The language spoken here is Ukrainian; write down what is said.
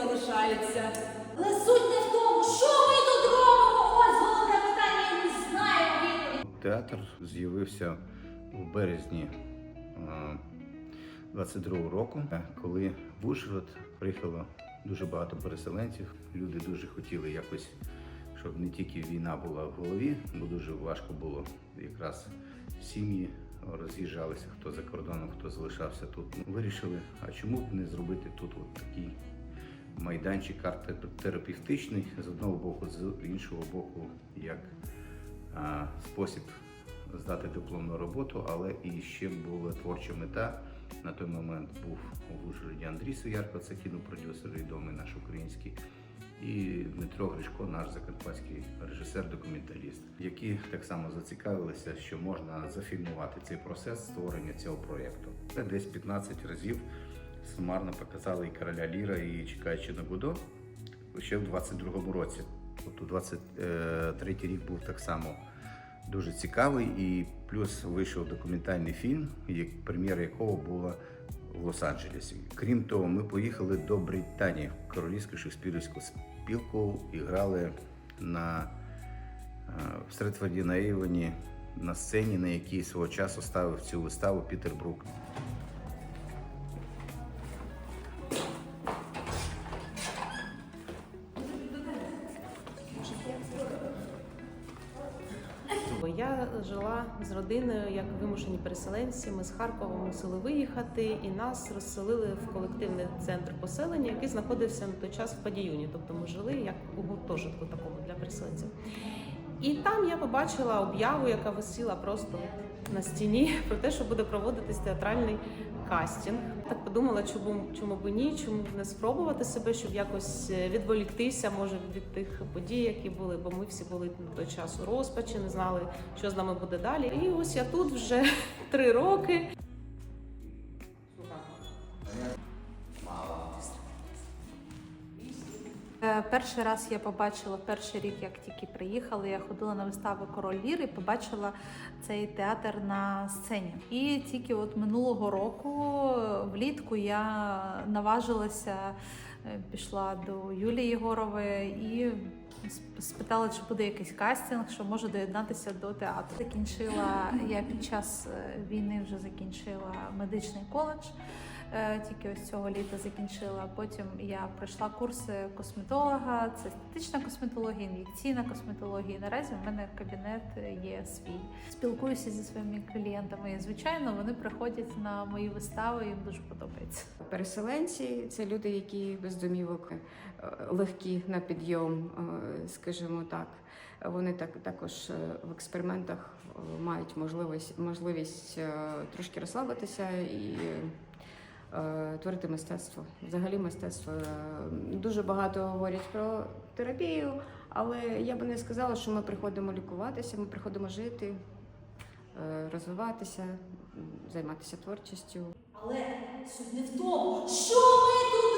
залишаються. Але суть не в тому, що ми тут робимо. Ось головне питання, і не знаємо. Театр з'явився в березні 22-го року, коли в Ужгород приїхало дуже багато переселенців. Люди дуже хотіли якось, щоб не тільки війна була в голові, бо дуже важко було якраз сім'ї роз'їжджалися, хто за кордоном, хто залишався тут. Вирішили, а чому б не зробити тут от такий майданчик арт-терапевтичний з одного боку, з іншого боку, як а, спосіб здати дипломну роботу, але і ще була творча мета. На той момент був у Ужгороді Андрій Суярко, це кінопродюсер відомий наш український, і Дмитро Гришко, наш закарпатський режисер-документаліст, які так само зацікавилися, що можна зафільмувати цей процес створення цього проєкту. Це десь 15 разів сумарно показали і короля Ліра, і чекаючи на Будо ще в 22-му році. Тобто 23-й рік був так само дуже цікавий, і плюс вийшов документальний фільм, прем'єра якого була в Лос-Анджелесі. Крім того, ми поїхали до Британії в Королівську шекспірівську спілку і грали на е, в Стретфорді на Ейвоні на сцені, на якій свого часу ставив цю виставу Пітер Брук. Я жила з родиною як вимушені переселенці. Ми з Харкова мусили виїхати, і нас розселили в колективний центр поселення, який знаходився на той час в Падіюні. Тобто ми жили як у гуртожитку такому для переселенців. І там я побачила об'яву, яка висіла просто на стіні про те, що буде проводитись театральний кастинг. Подумала, чому чому б ні, чому б не спробувати себе, щоб якось е, відволіктися, може від тих подій, які були, бо ми всі були на той час у розпачі, не знали, що з нами буде далі. І ось я тут вже три роки. Перший раз я побачила перший рік, як тільки приїхали. Я ходила на виставу Король Лір і побачила цей театр на сцені. І тільки от минулого року, е, влітку, я наважилася, е, пішла до Юлії Єгорової і спитала, чи буде якийсь кастинг, що може доєднатися до театру. Закінчила я під час е, війни вже закінчила медичний коледж. Е, Тільки ось цього літа закінчила. Потім я пройшла курси косметолога, це естетична косметологія, ін'єкційна косметологія. І Наразі в мене кабінет є свій. Спілкуюся зі своїми клієнтами. І, звичайно, вони приходять на мої вистави. Їм дуже подобається. Переселенці це люди, які без домівок е, легкі на підйом, е, скажімо так. Вони так також в експериментах мають можливість можливість трошки розслабитися і творити мистецтво. Взагалі мистецтво Е, дуже багато говорять про терапію, але я би не сказала, що ми приходимо лікуватися, ми приходимо жити, е, розвиватися, займатися творчістю. Але суть не в тому, що ми тут